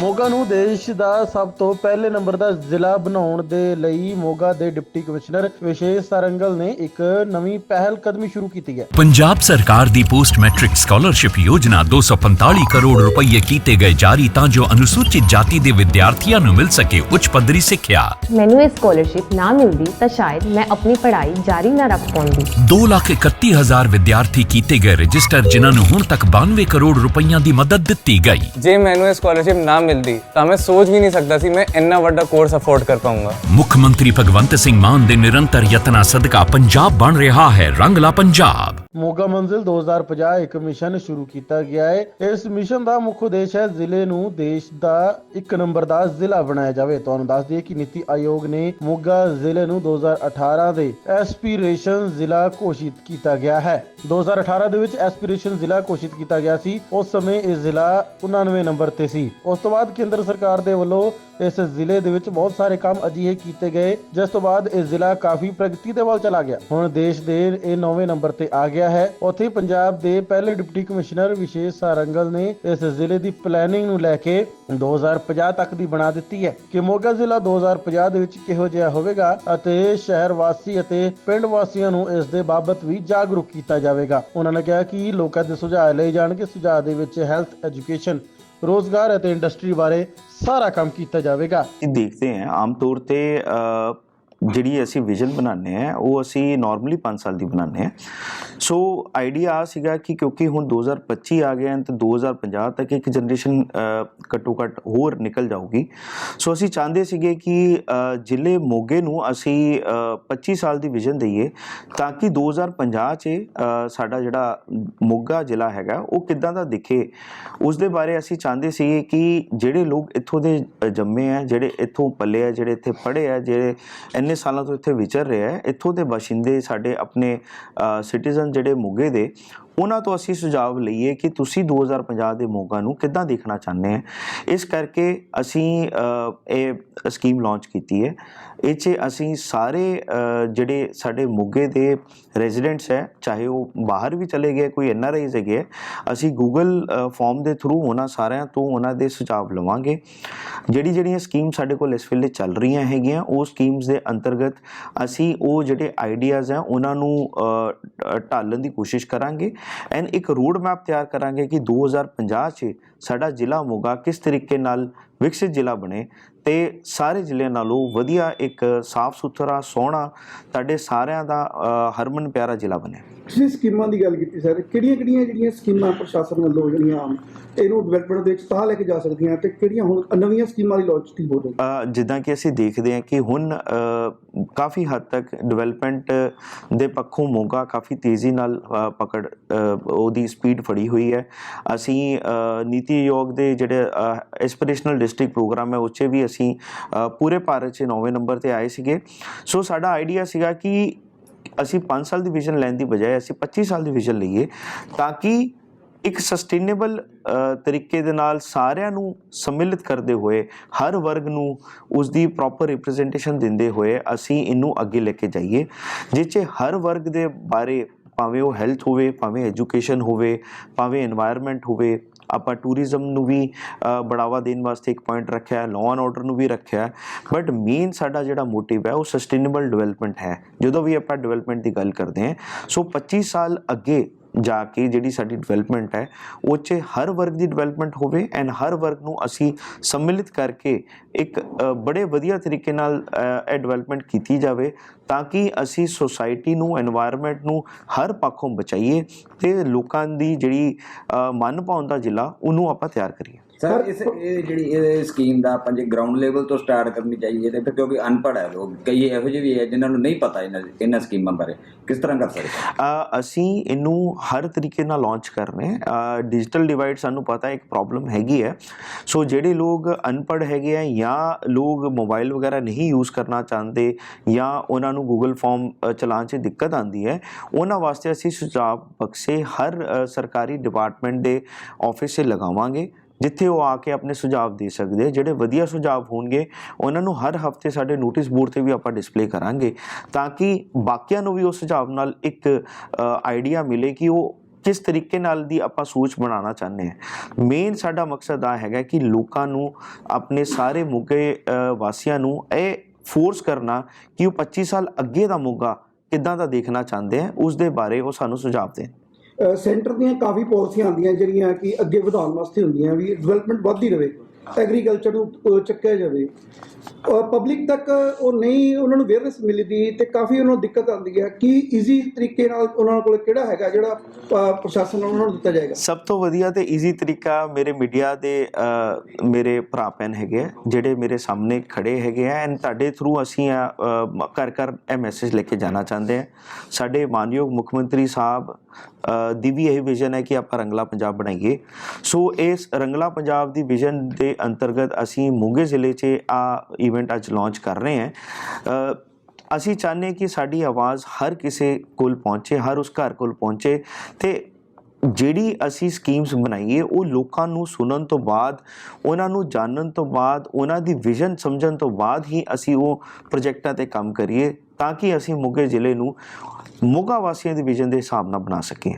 ਮੋਗਾ ਨੂੰ ਦੇਸ਼ ਦਾ ਸਭ ਤੋਂ ਪਹਿਲੇ ਨੰਬਰ ਦਾ ਜ਼ਿਲ੍ਹਾ ਬਣਾਉਣ ਦੇ ਲਈ ਮੋਗਾ ਦੇ ਡਿਪਟੀ ਕਮਿਸ਼ਨਰ ਵਿਸ਼ੇਸ਼ ਸਰੰਗਲ ਨੇ ਇੱਕ ਨਵੀਂ ਪਹਿਲ ਕਦਮੀ ਸ਼ੁਰੂ ਕੀਤੀ ਹੈ। ਪੰਜਾਬ ਸਰਕਾਰ ਦੀ ਪੋਸਟ ਮੈਟ੍ਰਿਕ ਸਕਾਲਰਸ਼ਿਪ ਯੋਜਨਾ 245 ਕਰੋੜ ਰੁਪਏ ਕੀਤੇ ਗਏ ਜਾਰੀ ਤਾਂ ਜੋ ਅਨੁਸੂਚਿਤ ਜਾਤੀ ਦੇ ਵਿਦਿਆਰਥੀਆਂ ਨੂੰ ਮਿਲ ਸਕੇ ਉੱਚ ਪੱਧਰੀ ਸਿੱਖਿਆ। ਮੈਨੂੰ ਇਹ ਸਕਾਲਰਸ਼ਿਪ ਨਾ ਮਿਲਦੀ ਤਾਂ ਸ਼ਾਇਦ ਮੈਂ ਆਪਣੀ ਪੜ੍ਹਾਈ ਜਾਰੀ ਨਾ ਰੱਖ ਪਾਉਂਦੀ। 231000 ਵਿਦਿਆਰਥੀ ਕੀਤੇ ਗਏ ਰਜਿਸਟਰ ਜਿਨ੍ਹਾਂ ਨੂੰ ਹੁਣ ਤੱਕ 92 ਕਰੋੜ ਰੁਪਈਆਂ ਦੀ ਮਦਦ ਦਿੱਤੀ ਗਈ। ਜੇ ਮੈਨੂੰ ਇਹ ਸਕਾਲਰਸ਼ਿਪ ਨਾ ਮਿਲਦੀ, ਤਾਂ ਮੈਂ ਸੋਚ ਵੀ ਨਹੀਂ ਸਕਦਾ ਸੀ ਮੈਂ ਇੰਨਾ ਵੱਡਾ ਕੋਰਸ ਅਫੋਰਡ ਕਰ ਪਾਉਂਗਾ ਮੁੱਖ ਮੰਤਰੀ ਭਗਵੰਤ ਸਿੰਘ ਮਾਨ ਦੇ ਨਿਰੰਤਰ ਯਤਨਾਂ ਸਦਕਾ ਪੰਜਾਬ ਬਣ ਰਿਹਾ ਹੈ, ਰੰਗਲਾ ਪੰਜਾਬ। ਮੋਗਾ ਮੰਜ਼ਿਲ 2050 ਇੱਕ ਮਿਸ਼ਨ ਸ਼ੁਰੂ ਕੀਤਾ ਗਿਆ ਹੈ। ਇਸ ਮਿਸ਼ਨ ਦਾ ਮੁੱਖ ਉਦੇਸ਼ ਹੈ ਜ਼ਿਲ੍ਹੇ ਨੂੰ ਦੇਸ਼ ਦਾ ਇੱਕ ਨੰਬਰ ਦਾ ਜ਼ਿਲ੍ਹਾ ਬਣਾਇਆ ਜਾਵੇ। ਤੁਹਾਨੂੰ ਦੱਸ ਦਈਏ ਕਿ ਨੀਤੀ ਆਯੋਗ ਨੇ ਮੋਗਾ ਜ਼ਿਲ੍ਹੇ ਨੂੰ 2018 ਦੇ ਐਸਪੀਰੇਸ਼ਨ ਜ਼ਿਲ੍ਹਾ ਘੋਸ਼ਿਤ ਕੀਤਾ ਗਿਆ ਹੈ। 2018 ਦੇ ਵਿੱਚ ਐਸਪੀਰੇਸ਼ਨ ਜ਼ਿਲ੍ਹਾ ਘੋਸ਼ਿਤ ਕੀਤਾ ਗਿਆ ਸੀ। ਉਸ ਸਮੇਂ ਇਹ ਜ਼ਿਲ੍ਹਾ 99 ਨੰਬਰ ਤੇ ਸੀ। ਉਸ ਤੋਂ ਬਾਅਦ ਕੇਂਦਰ ਸਰਕਾਰ ਦੇ ਵੱਲੋਂ ਇਸ ਜ਼ਿਲ੍ਹੇ ਦੇ ਵਿੱਚ ਬਹੁਤ ਸਾਰੇ ਕੰਮ ਅਜਿਹੇ ਕੀਤੇ ਗਏ, ਜਿਸ ਤੋਂ ਬਾਅਦ ਇਹ ਜ਼ਿਲ੍ਹਾ ਕਾਫੀ ਪ੍ਰਗਤੀ ਦੇ ਵੱਲ ਚਲਾ ਗਿਆ। ਹੁਣ ਦੇਸ਼ ਦੇ ਇਹ 9ਵੇਂ ਨੰਬਰ ਤੇ ਆ ਗਿਆ। ਹੈ। ਉੱਥੇ ਪੰਜਾਬ ਦੇ ਪਹਿਲੇ ਡਿਪਟੀ ਕਮਿਸ਼ਨਰ ਵਿਸ਼ੇਸ਼ ਸਾਰੰਗਲ ਨੇ ਇਸ ਜ਼ਿਲ੍ਹੇ ਦੀ ਪਲੈਨਿੰਗ ਨੂੰ ਲੈ ਕੇ 2050 ਤੱਕ ਦੀ ਬਣਾ ਦਿੱਤੀ ਹੈ। ਕਿ ਮੋਗਾ ਜ਼ਿਲ੍ਹਾ 2050 ਦੇ ਵਿੱਚ ਕਿਹੋ ਜਿਹਾ ਹੋਵੇਗਾ ਅਤੇ ਸ਼ਹਿਰ ਵਾਸੀ ਅਤੇ ਪਿੰਡ ਵਾਸੀਆਂ ਨੂੰ ਇਸ ਦੇ ਬਾਬਤ ਵੀ ਜਾਗਰੂਕ ਕੀਤਾ ਜਾਵੇਗਾ। ਉਹਨਾਂ ਨੇ ਕਿਹਾ ਕਿ ਲੋਕਾਂ ਦੇ ਸੁਝਾਅ ਲਏ ਜਾਣਗੇ ਸੁਝਾਅ ਦੇ ਵਿੱਚ ਹੈਲਥ ਐਜੂਕੇਸ਼ਨ ਰੋਜ਼ਗਾਰ ਅਤੇ ਇੰਡਸਟਰੀ ਬਾਰੇ ਸਾਰਾ ਕੰਮ ਕੀਤਾ ਜਾਵੇਗਾ। ਅਸੀਂ ਦੇਖਦੇ ਹਾਂ। ਆਮ ਤੌਰ ਤੇ ਜਿਹੜੀ ਅਸੀਂ ਵਿਜ਼ਨ ਬਣਾਉਂਦੇ ਆ ਉਹ ਅਸੀਂ ਨਾਰਮਲੀ 5 ਸਾਲ ਦੀ ਬਣਾਉਂਦੇ ਆ ਸੋ ਆਈਡੀਆ ਆ ਸੀਗਾ ਕਿ ਕਿਉਂਕਿ ਹੁਣ 2025 ਆ ਗਿਆ ਤੇ 2050 ਤੱਕ ਇੱਕ ਜਨਰੇਸ਼ਨ ਘੱਟੋ ਘੱਟ ਹੋਰ ਨਿਕਲ ਜਾਊਗੀ। ਸੋ ਅਸੀਂ ਚਾਹੁੰਦੇ ਸੀਗੇ ਕਿ ਜ਼ਿਲ੍ਹੇ ਮੋਗੇ ਨੂੰ ਅਸੀਂ ਅ, 25 ਸਾਲ ਦੀ ਵਿਜ਼ਨ ਦਈਏ ਤਾਂ ਕਿ 2050 ਚ ਸਾਡਾ ਜਿਹੜਾ ਮੋਗਾ ਜ਼ਿਲ੍ਹਾ ਹੈਗਾ ਉਹ ਕਿੱਦਾਂ ਦਾ ਦਿਖੇ। ਉਸ ਦੇ ਬਾਰੇ ਅਸੀਂ ਚਾਹੁੰਦੇ ਸੀ ਕਿ ਜਿਹੜੇ ਲੋਕ ਇੱਥੋਂ ਦੇ ਜੰਮੇ ਆ ਜਿਹੜੇ ਇੱਥੋਂ ਪੱਲੇ ਆ ਜਿਹੜੇ ਇੱਥੇ ਪੜ੍ਹੇ ਆ ਜਿਹੜੇ ਕਿੰਨੇ ਸਾਲਾਂ ਤੋਂ ਇੱਥੇ ਵਿਚਰ ਰਿਹਾ ਆ ਇੱਥੋਂ ਦੇ ਬਾਸ਼ਿੰਦੇ ਸਾਡੇ ਆਪਣੇ ਸਿਟੀਜ਼ਨ ਜਿਹੜੇ ਮੋਗੇ ਦੇ ਉਹਨਾਂ ਤੋਂ ਅਸੀਂ ਸੁਝਾਅ ਲਈਏ ਕਿ ਤੁਸੀਂ 2050 ਦੇ ਮੋਗਾ ਨੂੰ ਕਿੱਦਾਂ ਦੇਖਣਾ ਚਾਹੁੰਦੇ ਆ ਇਸ ਕਰਕੇ ਅਸੀਂ ਇਹ ਸਕੀਮ ਲਾਂਚ ਕੀਤੀ ਹੈ। ਇਹ 'ਚ ਅਸੀਂ ਸਾਰੇ ਜਿਹੜੇ ਸਾਡੇ ਮੋਗੇ ਦੇ ਰੈਜ਼ੀਡੈਂਟਸ ਹੈ ਚਾਹੇ ਉਹ ਬਾਹਰ ਵੀ ਚਲੇ ਗਏ ਕੋਈ ਐਨ ਆਰ ਆਈਜ਼ ਹੈਗੇ ਹੈ, ਅਸੀਂ ਗੂਗਲ ਫਾਰਮ ਦੇ ਥਰੂ ਉਹਨਾਂ ਸਾਰਿਆਂ ਤੋਂ ਉਹਨਾਂ ਦੇ ਸੁਝਾਅ ਲਵਾਂਗੇ। ਜਿਹੜੀ ਜਿਹੜੀਆਂ ਸਕੀਮ ਸਾਡੇ ਕੋਲ ਇਸ ਵੇਲੇ ਚੱਲ ਰਹੀਆਂ ਹੈਗੀਆਂ ਉਹ ਸਕੀਮਸ ਦੇ ਅੰਤਰਗਤ ਅਸੀਂ ਉਹ ਜਿਹੜੇ ਆਈਡੀਆਜ਼ ਹੈ ਉਹਨਾਂ ਨੂੰ ਢਾਲਣ ਦੀ ਕੋਸ਼ਿਸ਼ ਕਰਾਂਗੇ। ਐਂਡ ਇੱਕ ਰੋਡ ਮੈਪ ਤਿਆਰ ਕਰਾਂਗੇ ਕਿ 2050 ਚ ਸਾਡਾ ਜ਼ਿਲ੍ਹਾ ਮੋਗਾ ਕਿਸ ਤਰੀਕੇ ਨਾਲ ਵਿਕਸਿਤ ਜ਼ਿਲ੍ਹਾ ਬਣੇ। ਤੇ ਸਾਰੇ ਜ਼ਿਲ੍ਹਿਆਂ ਨਾਲੋਂ ਵਧੀਆ ਇੱਕ ਸਾਫ਼ ਸੁਥਰਾ ਸੋਹਣਾ ਤੁਹਾਡੇ ਸਾਰਿਆਂ ਦਾ ਹਰਮਨ ਪਿਆਰਾ ਜ਼ਿਲ੍ਹਾ ਬਣੇ ਤੁਸੀਂ ਸਕੀਮਾਂ ਦੀ ਗੱਲ ਕੀਤੀ ਸਰ ਕਿਹੜੀਆਂ ਕਿਹੜੀਆਂ ਜਿਹੜੀਆਂ ਸਕੀਮਾਂ ਪ੍ਰਸ਼ਾਸਨ ਵੱਲੋਂ ਜਿਹੜੀਆਂ ਇਹਨੂੰ ਡਿਵੈਲਪਮੈਂਟ ਦੇ ਵਿੱਚ ਲੈ ਕੇ ਜਾ ਸਕਦੀਆਂ ਤੇ ਕਿਹੜੀਆਂ ਹੁਣ ਨਵੀਆਂ ਸਕੀਮਾਂ ਦੀ ਲਾਂਚ ਹੋ ਰਹੀ ਅ, ਜਿੱਦਾਂ ਕਿ ਅਸੀਂ ਦੇਖਦੇ ਹਾਂ ਕਿ ਹੁਣ ਕਾਫੀ ਹੱਦ ਤੱਕ ਡਿਵੈਲਪਮੈਂਟ ਦੇ ਪੱਖੋਂ ਮੋਗਾ ਕਾਫੀ ਤੇਜ਼ੀ ਨਾਲ ਪਕੜ ਉਹਦੀ ਸਪੀਡ ਫੜੀ ਹੋਈ ਹੈ। ਅਸੀਂ ਨੀਤੀ ਆਯੋਗ ਦੇ ਜਿਹੜੇ ਐਸਪੀਰੇਸ਼ਨਲ ਡਿਸਟ੍ਰਿਕਟ ਪ੍ਰੋਗਰਾਮ ਹੈ ਉਹ 'ਚ ਵੀ ਅਸੀਂ ਅਸੀਂ ਪੂਰੇ ਭਾਰਤ 'ਚ 9ਵੇਂ ਨੰਬਰ ਤੇ ਆਏ ਸੀਗੇ। ਸੋ ਸਾਡਾ ਆਈਡੀਆ ਸੀਗਾ ਕਿ ਅਸੀਂ 5 ਸਾਲ ਦੀ ਵਿਜ਼ਨ ਲੈਣ ਦੀ ਬਜਾਏ ਅਸੀਂ 25 ਸਾਲ ਦੀ ਵਿਜ਼ਨ ਲਈਏ ਤਾਂ ਕਿ ਇੱਕ ਸਸਟੇਨੇਬਲ ਤਰੀਕੇ ਦੇ ਨਾਲ ਸਾਰਿਆਂ ਨੂੰ ਸਮਿਲਿਤ ਕਰਦੇ ਹੋਏ, ਹਰ ਵਰਗ ਨੂੰ ਉਸ ਦੀ ਪ੍ਰੋਪਰ ਰਿਪਰੈਜ਼ੈਂਟੇਸ਼ਨ ਦਿੰਦੇ ਹੋਏ ਅਸੀਂ ਇਹਨੂੰ ਅੱਗੇ ਲੈ ਕੇ ਜਾਈਏ, ਜਿਸ 'ਚ ਹਰ ਵਰਗ ਦੇ ਬਾਰੇ ਭਾਵੇਂ ਉਹ ਹੈਲਥ ਹੋਵੇ, ਭਾਵੇਂ ਐਜੂਕੇਸ਼ਨ ਹੋਵੇ, ਭਾਵੇਂ এনवायरमेंट ਹੋਵੇ ਆਪਾਂ ਟੂਰਿਜ਼ਮ ਨੂੰ ਵੀ ਬੜਾਵਾ ਦੇਣ ਵਾਸਤੇ ਇੱਕ ਪੁਆਇੰਟ ਰੱਖਿਆ ਹੈ ਲਾਅ ਐਂਡ ਆਰਡਰ ਨੂੰ ਵੀ ਰੱਖਿਆ ਹੈ। ਬਟ ਮੇਨ ਸਾਡਾ ਜਿਹੜਾ ਮੋਟਿਵ ਹੈ, ਉਹ ਸਸਟੇਨੇਬਲ ਡਿਵੈਲਪਮੈਂਟ ਹੈ। ਜਦੋਂ ਵੀ ਆਪਾਂ ਡਿਵੈਲਪਮੈਂਟ ਦੀ ਗੱਲ ਕਰਦੇ ਹਾਂ ਸੋ 25 ਸਾਲ ਅੱਗੇ ਜਾ ਕੇ ਜਿਹੜੀ ਸਾਡੀ ਡਿਵੈਲਪਮੈਂਟ ਹੈ, ਉਹ 'ਚ ਹਰ ਵਰਗ ਦੀ ਡਿਵੈਲਪਮੈਂਟ ਹੋਵੇ ਐਂਡ ਹਰ ਵਰਗ ਨੂੰ ਅਸੀਂ ਸੰਮਿਲਿਤ ਕਰਕੇ ਇੱਕ ਬੜੇ ਵਧੀਆ ਤਰੀਕੇ ਨਾਲ ਇਹ ਡਿਵੈਲਪਮੈਂਟ ਕੀਤੀ ਜਾਵੇ ਤਾਂ ਕਿ ਅਸੀਂ ਸੋਸਾਇਟੀ ਨੂੰ এনवायरमेंट ਨੂੰ ਹਰ ਪੱਖੋਂ ਬਚਾਈਏ ਤੇ ਲੋਕਾਂ ਦੀ ਜਿਹੜੀ ਮਨ ਪਾਉਂਦਾ ਜ਼ਿਲ੍ਹਾ ਉਹਨੂੰ ਆਪਾਂ ਤਿਆਰ ਕਰੀਏ। ਸਰ ਇਸ ਇਹ ਜਿਹੜੀ ਇਹ ਸਕੀਮ ਦਾ ਆਪਾਂ ਜੇ ਗਰਾਊਂਡ ਲੈਵਲ ਤੋਂ ਸਟਾਰਟ ਕਰਨੀ ਚਾਹੀਏ ਤੇ ਫਿਰ ਕਿਉਂਕਿ ਅਨਪੜ੍ਹ ਹੈ ਲੋਕ ਕਈ ਇਹੋ ਜਿਹੇ ਵੀ ਹੈ ਜਿਨ੍ਹਾਂ ਨੂੰ ਨਹੀਂ ਪਤਾ ਇਹਨਾਂ ਇਹਨਾਂ ਸਕੀਮਾਂ ਬਾਰੇ। ਕਿਸ ਤਰ੍ਹਾਂ ਕਰ ਸਕਦੇ ਅਸੀਂ ਇਹਨੂੰ ਹਰ ਤਰੀਕੇ ਨਾਲ ਲਾਂਚ ਕਰ ਰਹੇ ਹਾਂ। ਡਿਜੀਟਲ ਡਿਵਾਈਡ ਸਾਨੂੰ ਪਤਾ ਇੱਕ ਪ੍ਰੋਬਲਮ ਹੈਗੀ ਹੈ। ਸੋ ਜਿਹੜੇ ਲੋਕ ਅਨਪੜ੍ਹ ਹੈਗੇ ਆ ਜਾਂ ਲੋਕ ਮੋਬਾਈਲ ਵਗੈਰਾ ਨਹੀਂ ਯੂਜ਼ ਕਰਨਾ ਚਾਹੁੰਦੇ ਜਾਂ ਉਹਨਾਂ ਨੂੰ ਗੂਗਲ ਫਾਰਮ ਚਲਾਉਣ 'ਚ ਦਿੱਕਤ ਆਉਂਦੀ ਹੈ ਉਹਨਾਂ ਵਾਸਤੇ ਅਸੀਂ ਸੁਝਾਅ ਬਕਸੇ ਹਰ ਸਰਕਾਰੀ ਡਿਪਾਰਟਮੈਂਟ ਦੇ ਆਫਿਸ 'ਤੇ ਲਗਾਵਾਂਗੇ। ਜਿੱਥੇ ਉਹ ਆ ਕੇ ਆਪਣੇ ਸੁਝਾਅ ਦੇ ਸਕਦੇ ਆ। ਜਿਹੜੇ ਵਧੀਆ ਸੁਝਾਅ ਹੋਣਗੇ, ਉਹਨਾਂ ਨੂੰ ਹਰ ਹਫ਼ਤੇ ਸਾਡੇ ਨੋਟਿਸ ਬੋਰਡ ਤੇ ਵੀ ਆਪਾਂ ਡਿਸਪਲੇ ਕਰਾਂਗੇ ਤਾਂ ਕਿ ਬਾਕੀਆਂ ਨੂੰ ਵੀ ਉਸ ਸੁਝਾਅ ਨਾਲ ਇੱਕ ਆਈਡੀਆ ਮਿਲੇ ਕਿ ਉਹ ਕਿਸ ਤਰੀਕੇ ਨਾਲ ਦੀ ਆਪਾਂ ਸੋਚ ਬਣਾਉਣਾ ਚਾਹੁੰਦੇ ਹਾਂ ਮੇਨ ਸਾਡਾ ਮਕਸਦ ਆ ਹੈਗਾ ਕਿ ਲੋਕਾਂ ਨੂੰ, ਆਪਣੇ ਸਾਰੇ ਮੁੱਗੇ ਵਾਸੀਆਂ ਨੂੰ ਇਹ ਫੋਰਸ ਕਰਨਾ ਕਿ ਉਹ 25 ਸਾਲ ਅੱਗੇ ਦਾ ਮੁੱਗਾ ਕਿੱਦਾਂ ਦਾ ਦੇਖਣਾ ਚਾਹੁੰਦੇ ਆ, ਉਸ ਦੇ ਬਾਰੇ ਉਹ ਸਾਨੂੰ ਸੁਝਾਅ ਦੇਣ ਸੈਂਟਰ ਦੀਆਂ ਕਾਫੀ ਪਾਲਿਸੀਆਂ ਆਉਂਦੀਆਂ ਜਿਹੜੀਆਂ ਕਿ ਅੱਗੇ ਵਧਾਉਣ ਵਾਸਤੇ ਹੁੰਦੀਆਂ ਵੀ ਡਿਵੈਲਪਮੈਂਟ ਵੱਧਦੀ ਰਹੇ ਐਗਰੀਕਲਚਰ ਨੂੰ, ਅਹ, ਚੱਕਿਆ ਜਾਵੇ। ਪਬਲਿਕ ਤੱਕ ਉਹ ਨਹੀਂ, ਉਹਨਾਂ ਨੂੰ ਅਵੇਅਰਨੈਸ ਮਿਲਦੀ ਤੇ ਕਾਫੀ ਉਹਨਾਂ ਨੂੰ ਦਿੱਕਤ ਆਉਂਦੀ ਹੈ ਕਿ ਈਜ਼ੀ ਤਰੀਕੇ ਨਾਲ ਉਹਨਾਂ ਕੋਲ ਕਿਹੜਾ ਹੈਗਾ ਜਿਹੜਾ ਪ੍ਰਸ਼ਾਸਨ ਨੂੰ ਉਹਨਾਂ ਨੂੰ ਦਿੱਤਾ ਜਾਏਗਾ। ਸਭ ਤੋਂ ਵਧੀਆ ਤੇ ਈਜ਼ੀ ਤਰੀਕਾ ਮੇਰੇ ਮੀਡੀਆ ਦੇ ਮੇਰੇ ਭਰਾ ਭੈਣ ਹੈਗੇ ਆ, ਜਿਹੜੇ ਮੇਰੇ ਸਾਹਮਣੇ ਖੜੇ ਹੈਗੇ ਆ ਐਂਡ ਤੁਹਾਡੇ ਥਰੂ ਅਸੀਂ ਘਰ ਘਰ ਇਹ ਮੈਸੇਜ ਲੈ ਕੇ ਜਾਣਾ ਚਾਹੁੰਦੇ ਆ। ਸਾਡੇ ਮਾਨਯੋਗ ਮੁੱਖ ਮੰਤਰੀ ਸਾਹਿਬ ਦੀ ਵੀ ਇਹ ਵਿਜ਼ਨ ਹੈ ਕਿ ਆਪਾਂ ਰੰਗਲਾ ਪੰਜਾਬ ਬਣਾਈਏ। ਸੋ ਇਸ ਰੰਗਲਾ ਪੰਜਾਬ ਦੀ ਵਿਜ਼ਨ ਦੇ ਅੰਤਰਗਤ ਅਸੀਂ ਮੋਗੇ ਜ਼ਿਲ੍ਹੇ 'ਚ ਆ ਇਵੈਂਟ ਅੱਜ ਲਾਂਚ ਕਰ ਰਹੇ ਹਾਂ। ਅਸੀਂ ਚਾਹੁੰਦੇ ਕਿ ਸਾਡੀ ਆਵਾਜ਼ ਹਰ ਕਿਸੇ ਕੋਲ ਪਹੁੰਚੇ, ਹਰ ਉਸ ਘਰ ਕੋਲ ਪਹੁੰਚੇ ਤੇ ਜਿਹੜੀ ਅਸੀਂ ਸਕੀਮਸ ਬਣਾਈਏ, ਉਹ ਲੋਕਾਂ ਨੂੰ ਸੁਣਨ ਤੋਂ ਬਾਅਦ, ਉਹਨਾਂ ਨੂੰ ਜਾਣਨ ਤੋਂ ਬਾਅਦ, ਉਹਨਾਂ ਦੀ ਵਿਜ਼ਨ ਸਮਝਣ ਤੋਂ ਬਾਅਦ ਹੀ ਅਸੀਂ ਉਹ ਪ੍ਰੋਜੈਕਟਾਂ ਤੇ ਕੰਮ ਕਰੀਏ। ਤਾਂ ਕਿ ਅਸੀਂ ਮੋਗੇ ਜ਼ਿਲ੍ਹੇ ਨੂੰ ਮੋਗਾ ਵਾਸੀਆਂ ਦੇ ਵਿਜ਼ਨ ਦੇ ਹਿਸਾਬ ਨਾਲ ਬਣਾ ਸਕੀਏ।